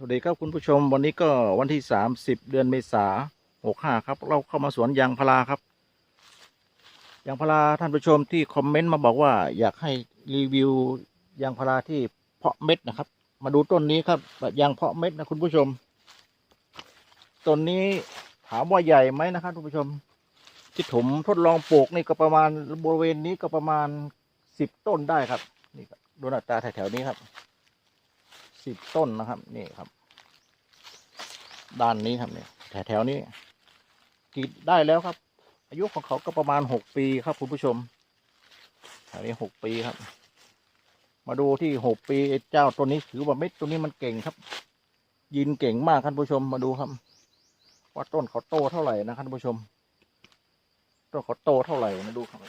สวัสดีครับคุณผู้ชมวันนี้ก็วันที่สามสิบเดือนเมษาหกห้าครับ เราเข้ามาสวนยางพาราครับยางพาราท่านผู้ชมที่คอมเมนต์มาบอกว่าอยากให้รีวิวยางพาราที่เพาะเม็ดนะครับ มาดูต้นนี้ครับยางเพาะเม็ดนะคุณผู้ชมต้นนี้ถามว่าใหญ่ไหมนะครับคุณผู้ชม ที่ผมทดลองปลูกนี่ก็ประมาณบริเวณนี้ก็ประมาณสิบต้นได้ครับนี่ครับดูหน้าตาแถวๆนี้ครับ สิบต้นนะครับ นี่ครับ ด้านนี้ครับเนี่ยแถวๆนี้กรีดได้แล้วครับ อายุของเขาก็ประมาณหกปีครับคุณผู้ชมแถวนี้หกปีครับ มาดูที่หกปีเจ้าตัวนี้ถือว่าเม็ดตัวนี้มันเก่งครับ ยินเก่งมากท่านผู้ชมมาดูครับว่าต้นเขาโตเท่าไหร่นะครับท่านผู้ชม ต้นเขาโตเท่าไหร่มาดูครับ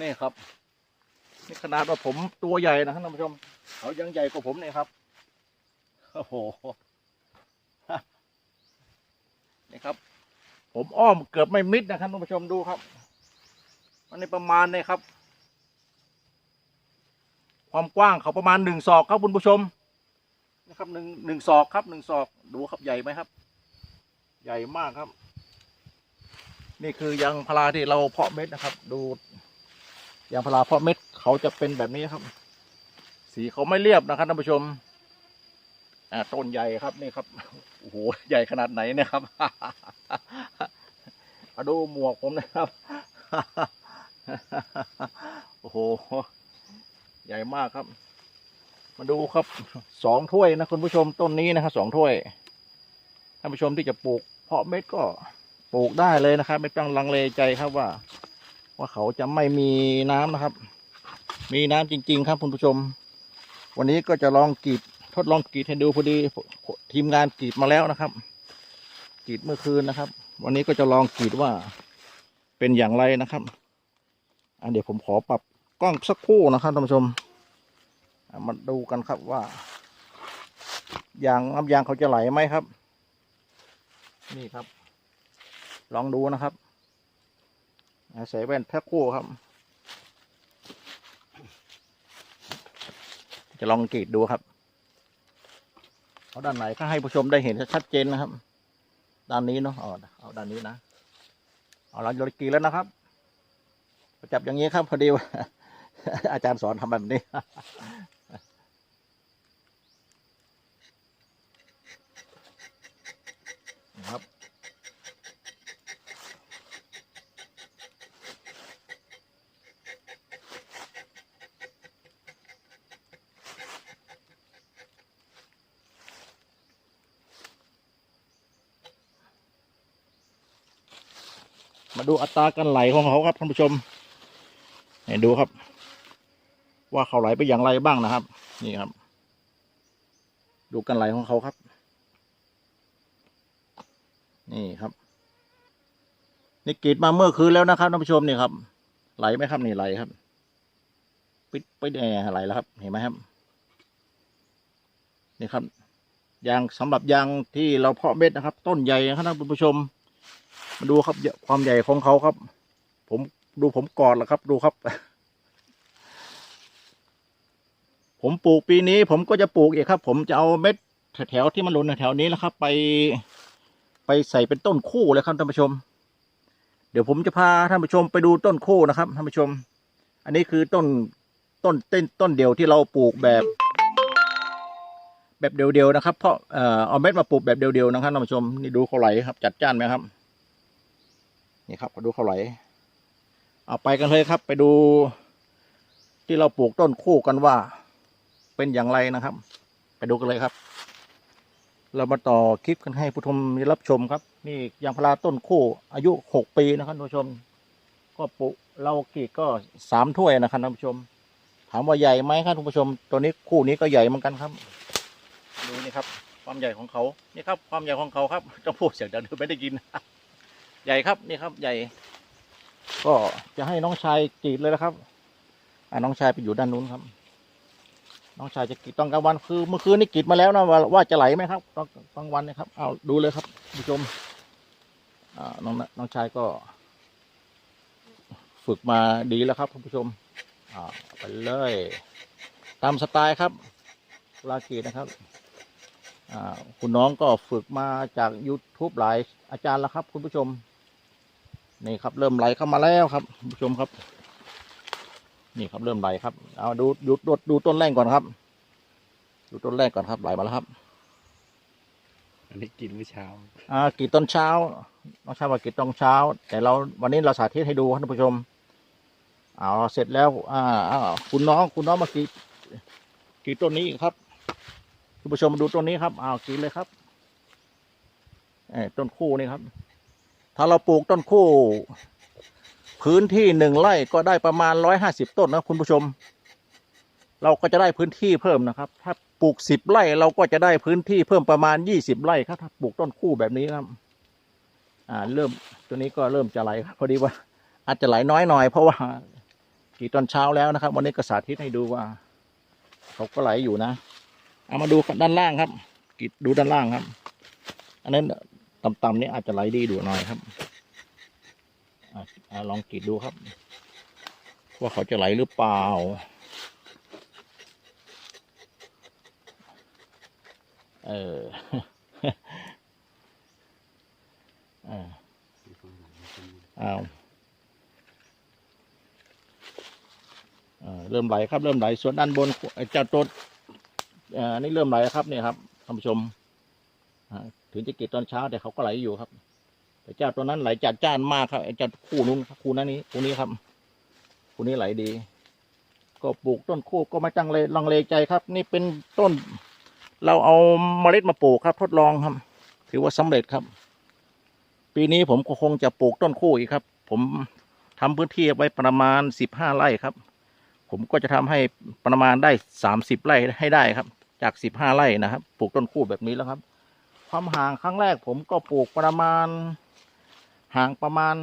นี่ครับ นี่ขนาดว่าผมตัวใหญ่นะท่านผู้ชม เขายังใหญ่กว่าผมเนี่ยครับ โอ้โห นี่ครับ ผมอ้อมเกือบไม่มิดนะครับท่านผู้ชมดูครับ มันในประมาณเนี่ยครับ ความกว้างเขาประมาณหนึ่งศอกครับคุณผู้ชม นะครับหนึ่งหนึ่งศอกครับหนึ่งศอกดูครับใหญ่ไหมครับ ใหญ่มากครับ นี่คือยางพาราที่เราเพาะเม็ดนะครับ ดู ยางพาราเพาะเม็ดเขาจะเป็นแบบนี้ครับ สีเขาไม่เรียบนะครับท่านผู้ชมอ่าต้นใหญ่ครับนี่ครับโอ้โหใหญ่ขนาดไหนเนี่ยครับมาดูหมวกผมนะครับโอ้โหใหญ่มากครับ มาดูครับสองถ้วยนะคุณผู้ชมต้นนี้นะครับสองถ้วยท่านผู้ชมที่จะปลูกเพาะเม็ดก็ปลูกได้เลยนะครับ ไม่ต้องลังเลใจครับว่า ว่าเขาจะไม่มีน้ำนะครับ มีน้ำจริง ๆ ครับคุณผู้ชม วันนี้ก็จะลองกรีดทดลองกรีดให้ดูพอดีทีมงานกรีดมาแล้วนะครับกรีดเมื่อคืนนะครับ วันนี้ก็จะลองกรีดว่าเป็นอย่างไรนะครับอันเดี๋ยวผมขอปรับกล้องสักคู่นะครับท่านผู้ชมมาดูกันครับว่ายางน้ำยางเขาจะไหลไหมครับ นี่ครับ ลองดูนะครับ ใส่แว่นแพ็คคู่ครับ จะลองกรีดดูครับเอาด้านไหนก็ให้ผู้ชมได้เห็นชัดเจนนะครับ ด้านนี้เนาะเอาเอาด้านนี้นะเอาเราจะกรีดแล้วนะครับจับอย่างนี้ครับพอดีว่าอาจารย์สอนทำแบบนี้ มาดูอัตราการไหลของเขาครับท่านผู้ชมให้ดูครับ ว่าเขาไหลไปอย่างไรบ้างนะครับ นี่ครับ ดูการไหลของเขาครับ นี่ครับ นี่กรีดมาเมื่อคืนแล้วนะครับท่านผู้ชมนี่ครับ ไหลไหมครับนี่ไหลครับ ปิดไปแน่ไหลแล้วครับ เห็นไหมครับ นี่ครับยางสำหรับยางที่เราเพาะเม็ดนะครับ ต้นใหญ่นะครับท่านผู้ชม มาดูครับความใหญ่ของเขาครับ ผมดูผมกอดแล้วครับ ดูครับ ผมปลูกปีนี้ ผมก็จะปลูกอีกครับ ผมจะเอาเม็ดแถวๆที่มันหล่นแถวนี้นะครับ ไป ไปใส่เป็นต้นคู่เลยครับท่านผู้ชม เดี๋ยวผมจะพาท่านผู้ชมไปดูต้นคู่นะครับท่านผู้ชม อันนี้คือต้นต้นต้นต้นเดียวที่เราปลูกแบบ แบบเดียวๆนะครับ เพราะเอ่อเอาเม็ดมาปลูกแบบเดียวๆนะครับท่านผู้ชมนี่ดูเขาไหลครับ จัดจ้านไหมครับ นี่ครับมาดูเขาไหลเอาไปกันเลยครับ ไปดู ที่เราปลูกต้นคู่กันว่า เป็นอย่างไรนะครับ ไปดูกันเลยครับ เรามาต่อคลิปกันให้ผู้ชมได้รับชมครับ นี่ยางพาราต้นคู่ อายุหกปีนะครับท่านผู้ชม ก็ปลูกเรากีดก็สามถ้วยนะครับท่านผู้ชม ถามว่าใหญ่ไหมครับท่านผู้ชม ตัวนี้คู่นี้ก็ใหญ่เหมือนกันครับ ดูนี่ครับ ความใหญ่ของเขา นี่ครับ ความใหญ่ของเขาครับต้องพูดเสียงดังเดี๋ยวไม่ได้ยิน ใหญ่ครับนี่ครับใหญ่ ก็จะให้น้องชายกรีดเลยนะครับ อ่าน้องชายไปอยู่ด้านนู้นครับ น้องชายจะกรีดตอนกลางวันคือเมื่อคืนนี่กรีดมาแล้วนะว่าว่าจะไหลไหมครับตอนกลางวันนะครับเอาดูเลยครับผู้ชมอ่าน้องน้องชายก็ ฝึกมาดีแล้วครับคุณผู้ชม อ่าไปเลย ตามสไตล์ครับลากีดนะครับอ่าคุณน้องก็ฝึกมาจาก YouTube หลายอาจารย์แล้วครับ คุณผู้ชม นี่ครับเริ่มไหลเข้ามาแล้วครับคุณผู้ชมครับ นี่ครับเริ่มไหลครับ เอาดูดูดูดูต้นแรกก่อนครับ ดูต้นแรกก่อนครับไหลมาแล้วครับอันนี้กินเมื่อเช้า อ่ากรีดตอนเช้าน้องชายว่ากรีดตอนเช้า แต่เราวันนี้เราสาธิตให้ดูครับท่านผู้ชม เอาเสร็จแล้ว อ่าอ่าคุณน้องคุณน้องมากรีดกรีดต้นนี้ครับคุณผู้ชมมาดูต้นนี้ครับเอากรีดเลยครับเออต้นคู่นี่ครับ ถ้าเราปลูกต้นคู่ พื้นที่หนึ่งไร่ก็ได้ประมาณร้อยห้าสิบต้นนะคุณผู้ชม เราก็จะได้พื้นที่เพิ่มนะครับ ถ้าปลูกสิบไร่เราก็จะได้พื้นที่เพิ่มประมาณยี่สิบไร่ครับถ้าปลูกต้นคู่แบบนี้ครับอ่าเริ่มตัวนี้ก็เริ่มจะไหลครับพอดีว่า อาจจะไหลน้อยหน่อยเพราะว่ากี่ตอนเช้าแล้วนะครับ วันนี้ก็สาธิตให้ดูว่าเขาก็ไหลอยู่นะ เอามาดูด้านล่างครับกรีดดูด้านล่างครับ อันนั้น ต่ำๆนี้อาจจะไหลดีดูหน่อยครับอลองกรีดดูครับ ว่าเขาจะไหลหรือเปล่า เออเออเอาเออเริ่มไหลครับ เริ่มไหลส่วนด้านบนไอ้เจ้าต้นเอ่อนี่เริ่มไหลครับเนี่ยครับท่านผู้ชม ถึงจะกรีดตอนเช้าแต่เขาก็ไหลอยู่ครับ แต่เจ้าตัวนั้นไหลจัดจ้านมากครับไอ้เจ้าคู่นู้นครับคู่นั้นนี้คู่นี้ครับคู่นี้ไหลดี ก็ปลูกต้นคู่ก็ไม่จังเลยลังเลใจครับ นี่เป็นต้น เราเอาเมล็ดมาปลูกครับ ทดลองครับ ถือว่าสำเร็จครับ ปีนี้ผมก็คงจะปลูกต้นคู่อีกครับ ผมทำพื้นที่ไว้ประมาณสิบห้าไร่ครับ ผมก็จะทำให้ประมาณได้สามสิบไร่ให้ได้ครับ จากสิบห้าไร่นะครับ ปลูกต้นคู่แบบนี้แล้วครับ ความห่างครั้งแรกผมก็ปลูกประมาณ ห่างประมาณ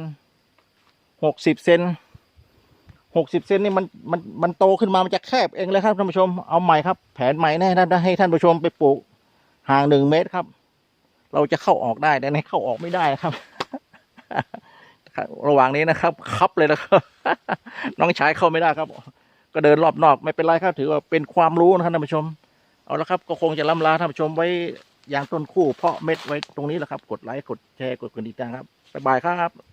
หกสิบเซนหกสิบเซนนี่มันมันมันโตขึ้นมามันจะแคบเองเลยครับท่านผู้ชมเอาใหม่ครับ แผนใหม่แน่ท่านให้ท่านผู้ชมไปปลูกห่างหนึ่งเมตรครับ เราจะเข้าออกได้แต่ในเข้าออกไม่ได้ครับ ระหว่างนี้นะครับคับเลยนะครับน้องชายเข้าไม่ได้ครับ ก็เดินรอบนอกไม่เป็นไรครับ ถือว่าเป็นความรู้นะครับท่านผู้ชม เอาละครับ ก็คงจะล้ำลาท่านผู้ชมไว้ ย่างต้นคู่เพาะเม็ดไว้ตรงนี้แหละครับ กดไลค์กดแชร์กดกระดิ่งครับบ๊ายบายครับ